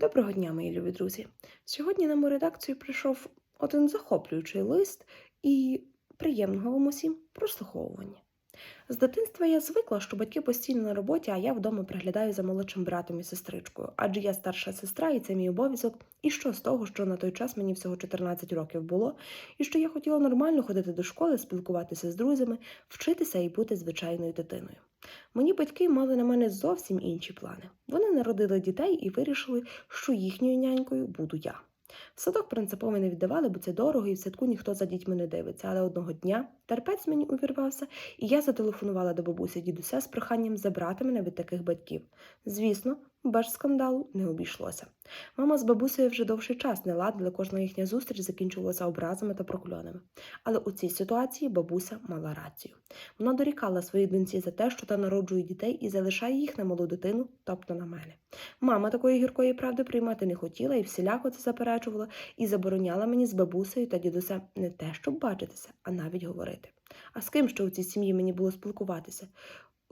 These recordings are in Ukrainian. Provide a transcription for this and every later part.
Доброго дня, мої любі друзі. Сьогодні на мою редакцію прийшов один захоплюючий лист і приємного вам усім прослуховування. З дитинства я звикла, що батьки постійно на роботі, а я вдома приглядаю за молодшим братом і сестричкою, адже я старша сестра, і це мій обов'язок. І що з того, що на той час мені всього 14 років було, і що я хотіла нормально ходити до школи, спілкуватися з друзями, вчитися і бути звичайною дитиною. Мої батьки мали на мене зовсім інші плани. Вони народили дітей і вирішили, що їхньою нянькою буду я. В садок принципово не віддавали, бо це дорого, і в садку ніхто за дітьми не дивиться. Але одного дня терпець мені увірвався, і я зателефонувала до бабусі дідуся з проханням забрати мене від таких батьків. Звісно, без скандалу не обійшлося. Мама з бабусею вже довший час не ладили, кожна їхня зустріч закінчувалася образами та прокльонами. Але у цій ситуації бабуся мала рацію. Вона дорікала своїй доньці за те, що та народжує дітей і залишає їх на малу дитину, тобто на мене. Мама такої гіркої правди приймати не хотіла і всіляко це заперечувала, і забороняла мені з бабусею та дідусем не те, щоб бачитися, а навіть говорити. А з ким ще у цій сім'ї мені було спілкуватися?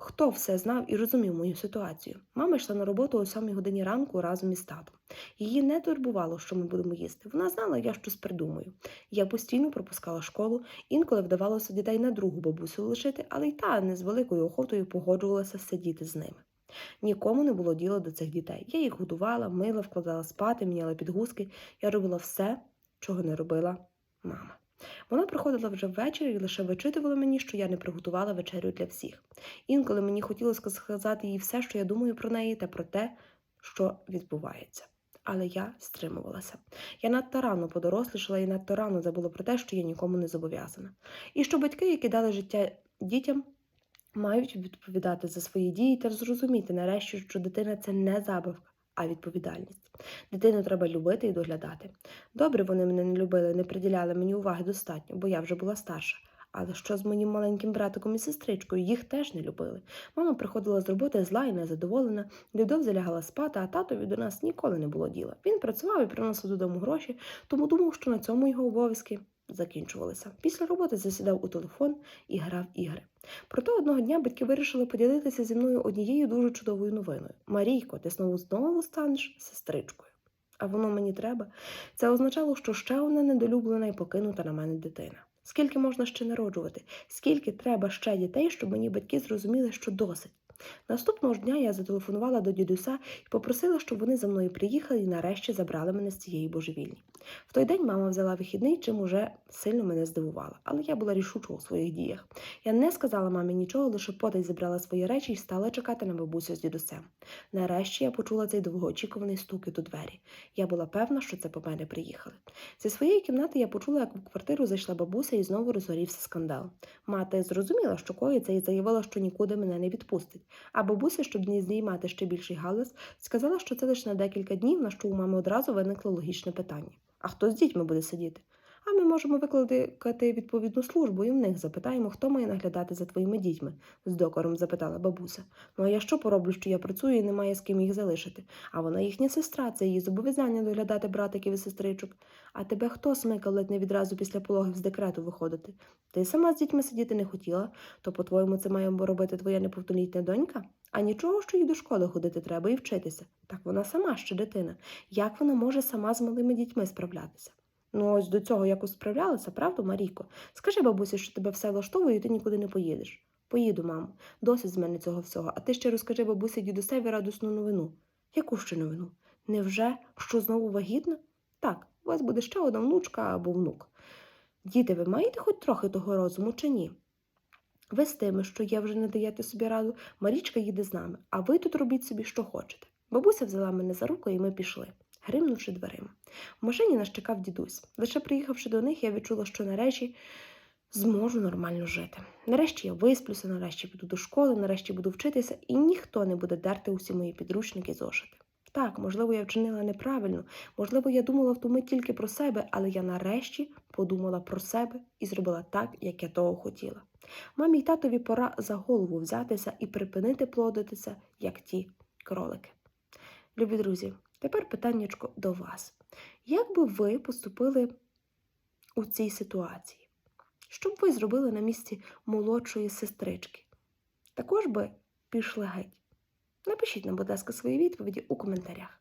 Хто все знав і розумів мою ситуацію? Мама йшла на роботу о 7 годині ранку разом із татом. Її не турбувало, що ми будемо їсти. Вона знала, я щось придумаю. Я постійно пропускала школу, інколи вдавалося дітей на другу бабусю лишити, але й та не з великою охотою погоджувалася сидіти з ними. Нікому не було діла до цих дітей. Я їх годувала, мила, вкладала спати, міняла підгузки. Я робила все, чого не робила мама. Вона приходила вже ввечері і лише вичитувала мені, що я не приготувала вечерю для всіх. Інколи мені хотілося сказати їй все, що я думаю про неї, та про те, що відбувається. Але я стримувалася. Я надто рано подорослішала і надто рано забула про те, що я нікому не зобов'язана. І що батьки, які дали життя дітям, мають відповідати за свої дії та зрозуміти нарешті, що дитина це не забавка, а відповідальність. Дитину треба любити і доглядати. Добре, вони мене не любили, не приділяли мені уваги достатньо, бо я вже була старша. Але що з моїм маленьким братиком і сестричкою? Їх теж не любили. Мама приходила з роботи зла і незадоволена, невдовзі лягала спати, а татові до нас ніколи не було діла. Він працював і приносив додому гроші, тому думав, що на цьому його обов'язки закінчувалися. Після роботи засідав у телефон і грав ігри. Проте одного дня батьки вирішили поділитися зі мною однією дуже чудовою новиною. Марійко, ти знову знову станеш сестричкою. А воно мені треба. Це означало, що ще одна недолюблена і покинута на мене дитина. Скільки можна ще народжувати? Скільки треба ще дітей, щоб мені батьки зрозуміли, що досить? Наступного ж дня я зателефонувала до дідуся і попросила, щоб вони за мною приїхали і нарешті забрали мене з цієї божевільні. В той день мама взяла вихідний, чим уже сильно мене здивувала, але я була рішуча у своїх діях. Я не сказала мамі нічого, лише потай зібрала свої речі і стала чекати на бабусю з дідусем. Нарешті я почула цей довгоочікуваний стукіт у двері. Я була певна, що це по мене приїхали. Зі своєї кімнати я почула, як у квартиру зайшла бабуся і знову розгорівся скандал. Мати зрозуміла, що коїться, і заявила, що нікуди мене не відпустить. А бабуся, щоб не знімати ще більший галас, сказала, що це лише на декілька днів, на що у мами одразу виникло логічне питання: а хто з дітьми буде сидіти? А ми можемо викликати відповідну службу і в них запитаємо, хто має наглядати за твоїми дітьми, з докором запитала бабуся. Ну а я що пороблю, що я працюю і немає з ким їх залишити? А вона їхня сестра, це її зобов'язання доглядати братиків і сестричок. А тебе хто смикав ледь не відразу після пологів з декрету виходити? Ти сама з дітьми сидіти не хотіла, то, по-твоєму, це має робити твоя неповнолітня донька? А нічого, що їй до школи ходити треба і вчитися. Так вона сама ще дитина. Як вона може сама з малими дітьми справлятися? Ну, ось до цього якось справлялася, правда, Марійко? Скажи бабусі, що тебе все влаштовує, і ти нікуди не поїдеш. Поїду, мамо, досить з мене цього всього. А ти ще розкажи бабусі дідусеві радісну новину. Яку ще новину? Невже що знову вагітна? Так, у вас буде ще одна внучка або внук. Діти, ви маєте хоч трохи того розуму чи ні? Ви з тими, що є вже не даєте собі раду, Марічка їде з нами, а ви тут робіть собі, що хочете. Бабуся взяла мене за руку, і ми пішли, гримнувши дверима. В машині нас чекав дідусь. Лише приїхавши до них, я відчула, що нарешті зможу нормально жити. Нарешті я висплюся, нарешті піду до школи, нарешті буду вчитися, і ніхто не буде дерти усі мої підручники зошити. Так, можливо, я вчинила неправильно, можливо, я думала в ту тільки про себе, але я нарешті подумала про себе і зробила так, як я того хотіла. Мамі й татові пора за голову взятися і припинити плодитися, як ті кролики. Любі друзі, тепер питаннячко до вас. Як би ви поступили у цій ситуації? Що б ви зробили на місці молодшої сестрички? Також би пішли геть. Напишіть нам, будь ласка, свої відповіді у коментарях.